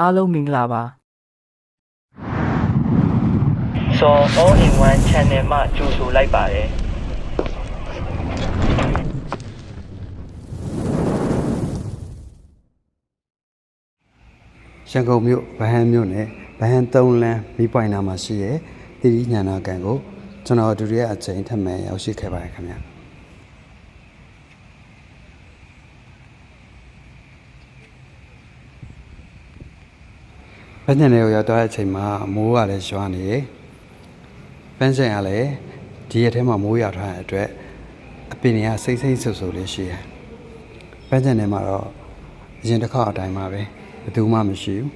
အားလုံးမင်္ဂလာပါစော all in one channel မှကြိုဆိုလိုက်ပါတယ်ရန်ကုန်မြို့ဗဟန်းမြို့နယ်ဗဟန်း၃လမ်းမိပွိုင်နာမှာရှိတဲ့တိရိညာနာကန်ကိုကျွန်တော်ဒုတိယအကြိမ်ထပ်မံရောက်ရှိခဲ့ပါတယ်ခင်ဗျာ ဘယ်ညနေကိုရောက်တော့တဲ့အချိန်မှာမိုးကလည်းရွာနေတယ်ပန်းဆိုင်ကလည်းဒီရက်ထဲမှာမိုးရွာထားတဲ့အတွက်အပင်တွေကစိမ့်စိမ့်ဆူဆူလေးရှိတယ်ပန်းဆိုင်ထဲမှာတော့အရင်တစ်ခါအတိုင်းပါပဲဘယ်သူမှမရှိဘူး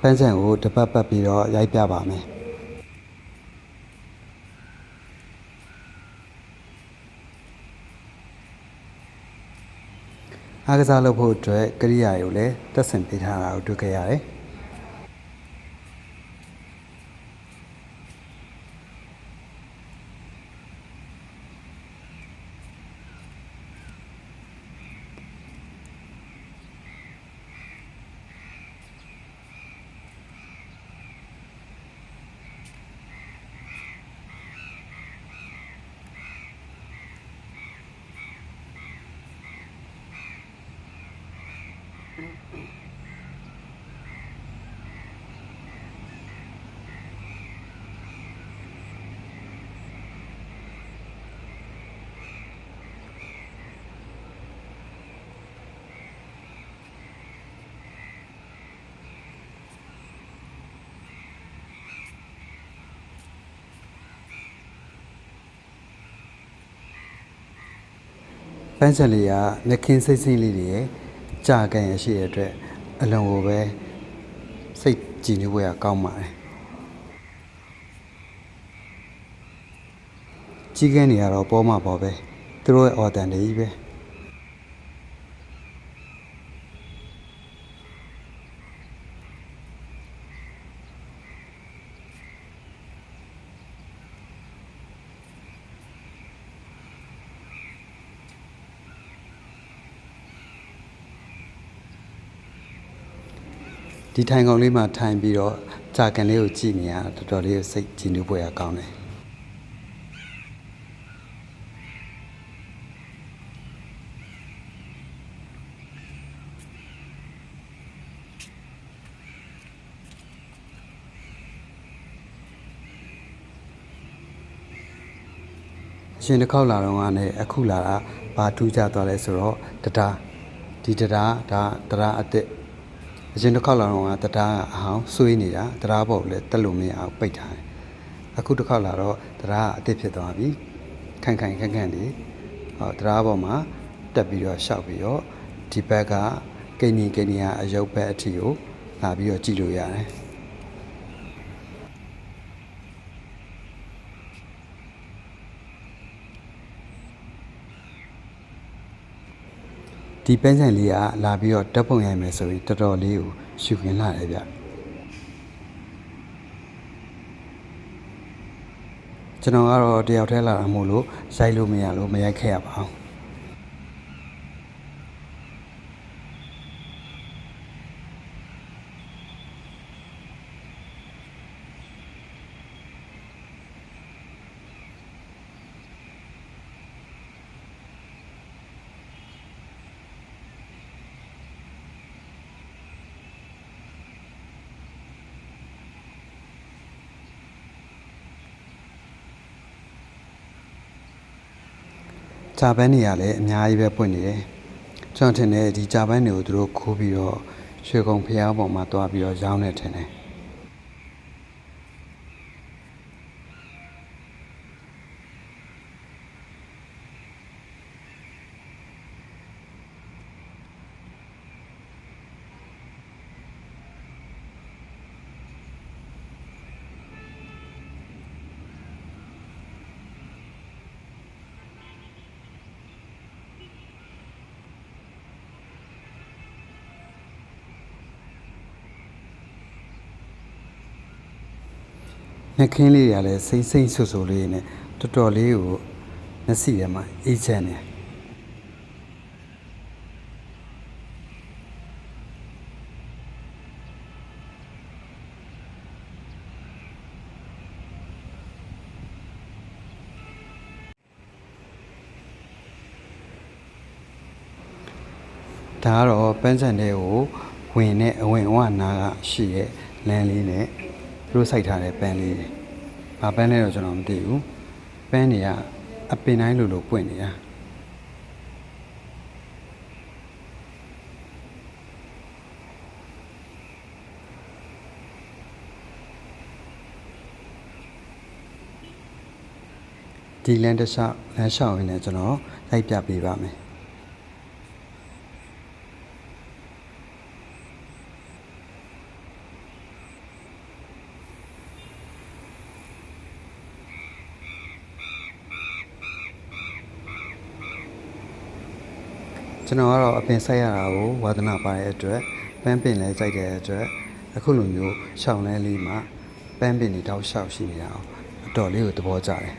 ပန်းစံကိုတစ်ပတ်ပတ်ပြီးတော့ရိုက်ပြပါမယ် အားကစားလုပ်ဖို့အတွက်ကရိယာတွေကိုလည်းတက်ဆင်ပေးထားတာကိုတွေ့ခဲ့ရတယ် ပန်းစံလေးကငခင်းစိတ်စိတ်လေးတွေရဲ့ကြာကန်ရရှိတဲ့အတွက်အလွန်ကိုပဲစိတ်ကြည်နူးဖို့ရကောင်းပါတယ်ကြီးကန်းနေရတော့ပေါ်မှာပေါ်ပဲသူတို့ရဲ့အော်တန်တွေကြီးပဲ ဒီထိုင်ကောင်လေးမှာထိုင်ပြီးတော့ကြာကန်လေးကိုကြည့်နေရတာတော်တော်လေးစိတ်ကြည်နူးဖို့ရကောင်းတယ်အရှင်တစ်ခေါက်လာတော့ကလည်းအခုလာတာဘာထူးကြသွားလဲဆိုတော့တရားဒီတရားဒါတရားအစ်စ် အရှင်တစ်ခေါက်လာတော့ကတရားကအဟောင်းဆွေးနေတာတရားပေါ်လည်းတက်လို့မရအောင်ပိတ်ထားတယ်အခုတစ်ခေါက်လာတော့တရားကအစ်စ်ဖြစ်သွားပြီခန့်ခန့်ခန့်ခန့်နေဟောတရားပေါ်မှာတက်ပြီးတော့ရှောက်ပြီးတော့ဒီဘက်ကကိန်းနီကိန်းနီကအယုတ်ဘက်အထီကိုလာပြီးတော့ကြည့်လို့ရတယ် ဒီပန်းဆိုင်လေးကလာပြီးတော့ဓာတ်ပုံရိုက်မယ်ဆိုရင်တော်တော်လေးကိုရှူခင်းလာတယ်ဗျကျွန်တော်ကတော့တယောက်တည်းလာတာမို့လို့ရိုက်လို့မရလို့မရိုက်ခဲ့ရပါဘူး ဂျာပန်နေရလည်းအများကြီးပဲပွင့်နေတယ်ကျွန်တော်ထင်တယ်ဒီဂျာပန်တွေကိုသူတို့ခိုးပြီးတော့ရွှေကုံဖျားပေါ်မှာတွားပြီးတော့ရောင်းနေထင်တယ် ညခင်းလေးတွေကလည်းစိမ့်စိမ့်ဆူဆူလေးနဲ့တော်တော်လေးကိုမျက်စိထဲမှာအေးချမ်းနေတယ်ဒါကတော့ပန်းချန်တဲ့ကိုဝင်နဲ့အဝင်အဝနာကရှိရဲ့လမ်းလေးနဲ့သူ တို့စိုက်ထားတဲ့ပန်းလေးတွေ။ဘာပန်းလဲတော့ကျွန်တော်မသိဘူး။ပန်းတွေကအပင်တိုင်းလိုလိုပွင့်နေတာ။ဒီလမ်းတစ်လျှောက်လမ်းလျှောက်ရင်းနဲ့ကျွန်တော်ရိုက်ပြပေးပါမယ်။ ကျွန်တော်ကတော့အပင်ဆက်ရတာကိုဝါသနာပါတဲ့အတွက်ပန်းပင်လည်းစိုက်တဲ့အတွက်အခုလိုမျိုးရှောင်းလဲလေးမှာပန်းပင်တွေတောက်လျှောက်ရှိနေအောင်အတော်လေးကိုသဘောကျတယ်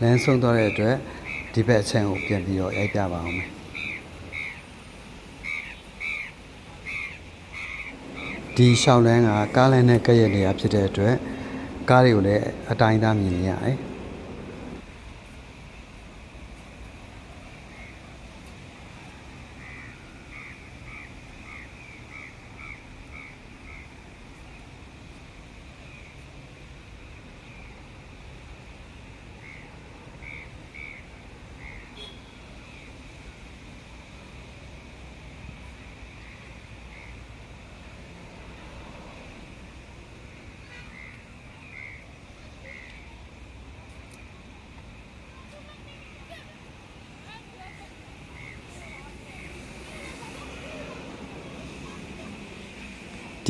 လမ်းဆုံးသွားတဲ့အတွက်ဒီဘက်အချက်ကိုပြန်ပြီးတော့ရိုက်ပြပါအောင်မယ်ဒီရှောင်းလန်းကကားလမ်းနဲ့ကဲ့ရဲ့နေရာဖြစ်တဲ့အတွက်ကားတွေကိုလည်းအတိုင်းအသားမြင်နေရတယ်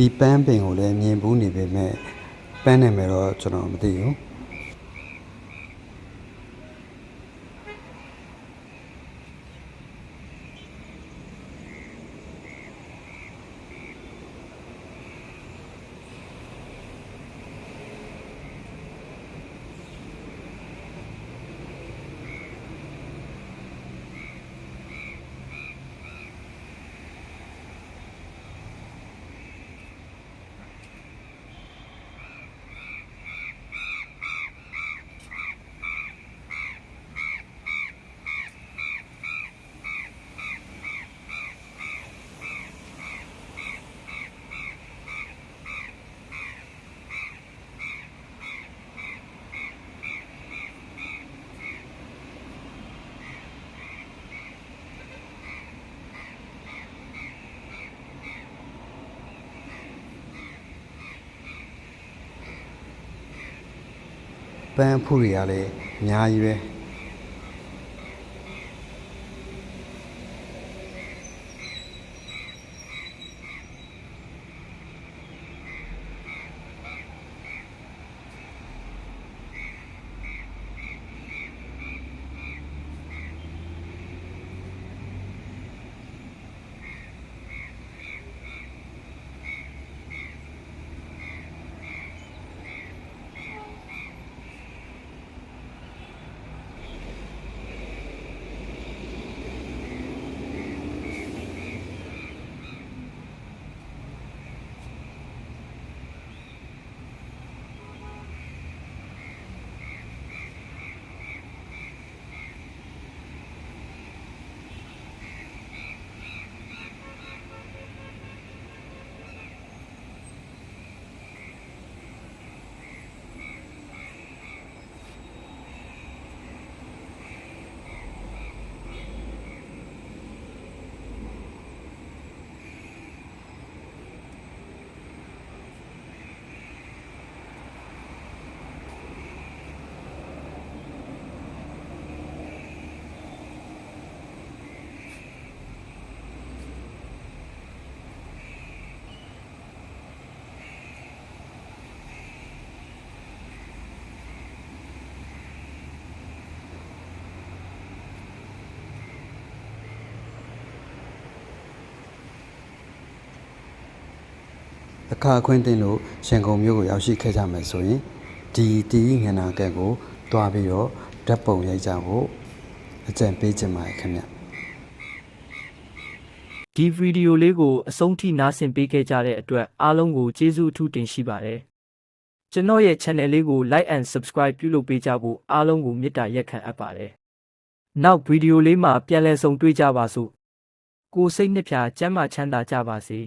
ဒီပန်းပင်ကိုလည်းမြင်ဘူးနေပေမဲ့ပန်းနာမည်တော့ကျွန်တော်မသိဘူး ပန်းအဖူတွေကလည်းအများကြီးပဲ အခါအခွင့်တင်လို့ရန်ကုန်မြို့ကိုရောက်ရှိခဲ့ကြမယ်ဆိုရင်ဒီတီးငနာကက်ကိုတွားပြီးတော့ဓာတ်ပုံရိုက်ကြဖို့အကြံပေးချင်ပါတယ်ခင်ဗျဒီဗီဒီယိုလေးကိုအဆုံးထိနားဆင်ပေးခဲ့ကြတဲ့အတွက်အားလုံးကိုကျေးဇူးအထူးတင်ရှိပါတယ်ကျွန်တော်ရဲ့ channel လေးကို like and subscribe ပြုလုပ်ပေးကြဖို့အားလုံးကိုမေတ္တာရက်ခံအပ်ပါတယ်နောက်ဗီဒီယိုလေးမှာပြန်လည်ဆုံတွေ့ကြပါစို့ကိုစိတ်နှစ်ဖြာကျမ်းမာချမ်းသာကြပါစေ